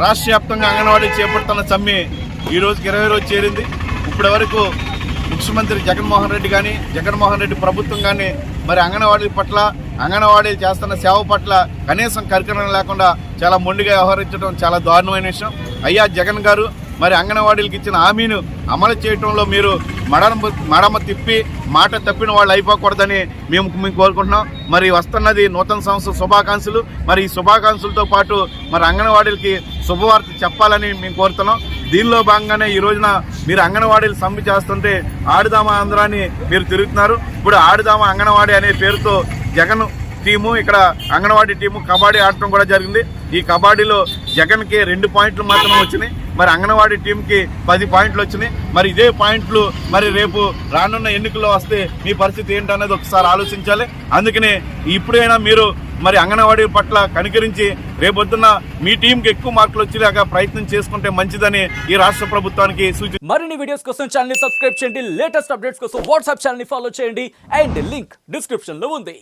రాష్ట్ర వ్యాప్తంగా అంగన్వాడీ చేపడుతున్న సమ్మె ఈ రోజుకి ఇరవై రోజు చేరింది. ఇప్పటి వరకు ముఖ్యమంత్రి జగన్మోహన్ రెడ్డి కానీ జగన్మోహన్ రెడ్డి ప్రభుత్వం కానీ మరి అంగన్వాడీ పట్ల అంగన్వాడీలు చేస్తున్న సేవ పట్ల కనీసం కరికరణ లేకుండా చాలా మొండిగా వ్యవహరించడం చాలా దారుణమైన విషయం. అయ్యా జగన్ గారు మరి అంగన్వాడీలకు ఇచ్చిన హామీను అమలు చేయడంలో మీరు మడమ మడమ తిప్పి మాట తప్పిన వాళ్ళు అయిపోకూడదని మేము మేము కోరుకుంటున్నాం. మరి వస్తున్నది నూతన సంవత్సర శుభాకాంక్షలు. మరి ఈ శుభాకాంక్షలతో పాటు మరి అంగన్వాడీలకి శుభవార్త చెప్పాలని మేము కోరుతున్నాం. దీనిలో భాగంగానే ఈ రోజున మీరు అంగన్వాడీలు సమ్మె చేస్తుంటే ఆడుదామా ఆంధ్రాని మీరు తిరుగుతున్నారు. ఇప్పుడు ఆడుదామా అంగన్వాడీ అనే పేరుతో జగన్ టీము ఇక్కడ అంగన్వాడీ టీము కబడ్డీ ఆడటం కూడా జరిగింది. ఈ కబడ్డీలో జగన్కి రెండు పాయింట్లు మాత్రమే వచ్చినాయి. మరి అంగన్వాడీ టీంకి పది పాయింట్లు వచ్చినాయి. మరి ఇదే పాయింట్లు మరి రేపు రానున్న ఎన్నికల్లో వస్తే మీ పరిస్థితి ఏంటనేది ఒకసారి ఆలోచించాలి. అందుకనే ఇప్పుడైనా మీరు మరి అంగన్వాడీ పట్ల కనికరించి రేపొద్దున మీ టీంకి ఎక్కువ మార్కులు వచ్చేలాగా ప్రయత్నం చేసుకుంటే మంచిదని ఈ రాష్ట్ర ప్రభుత్వానికి సూచి మరిన్ని వీడియోస్ కోసం ఛానల్ సబ్స్క్రైబ్ చేయండి. లేటెస్ట్ అప్డేట్స్ కోసం వాట్సాప్ ఛానల్ ఫాలో చేయండి. అండ్ లింక్ డిస్క్రిప్షన్లో ఉంది.